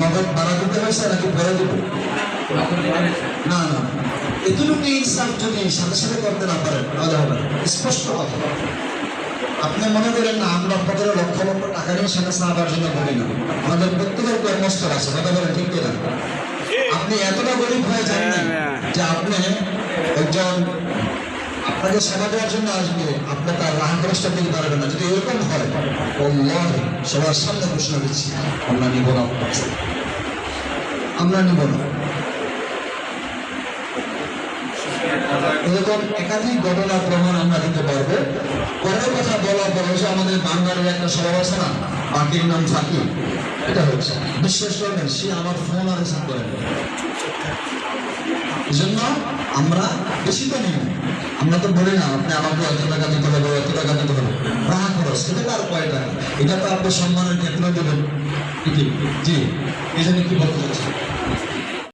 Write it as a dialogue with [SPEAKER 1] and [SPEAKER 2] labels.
[SPEAKER 1] নগদ ভাড়া দিতে হয়েছে নাকি পরে দিব? না না। এতটুকু ইনসাফ যদি সাথে সাথে করতে না পারেন তাহলে হবে স্পষ্ট কথা। আপনি মনে করেন না আমরা পনেরো লক্ষ লক্ষ টাকা নিয়ে সেটা সাহাবার জন্য বলি না। আমাদের প্রত্যেকের কর্মস্থল আছে কথা বলেন ঠিক কিনা? আপনি এতটা গরিব হয়ে যান যে আপনি একজন আপনাকে সেবা দেওয়ার জন্য আসবে। আপনি তার রাহ খরচটা দিতে পারবেন না। যদি এরকম হয় অল্লাহ সবার সামনে ঘোষণা দিচ্ছি। আমরা নিব না। আমরা নিব না। এরকম একাধিক ঘটনা প্রমাণ আমরা দিতে পারব। পরের কথা বলার পর হচ্ছে আমাদের বাঙালির একটা স্বভাব আছে না? নাম ফাঁকি। এটা হচ্ছে। বিশ্বাস করবেন, সে আমার ফোন আর রিসিভ করেন জন্য আমরা বেশি তো নিই। না। আমরা তো বলি না, আপনি আমাকে এত টাকা দিতে হবে, এত টাকা দিতে হবে। রাহা খরচ সেটা তার কয় টাকা এটা তো আপনি সম্মানের ক্ষেত্রে দেবেন। জি, এই কি বলতে চাচ্ছি?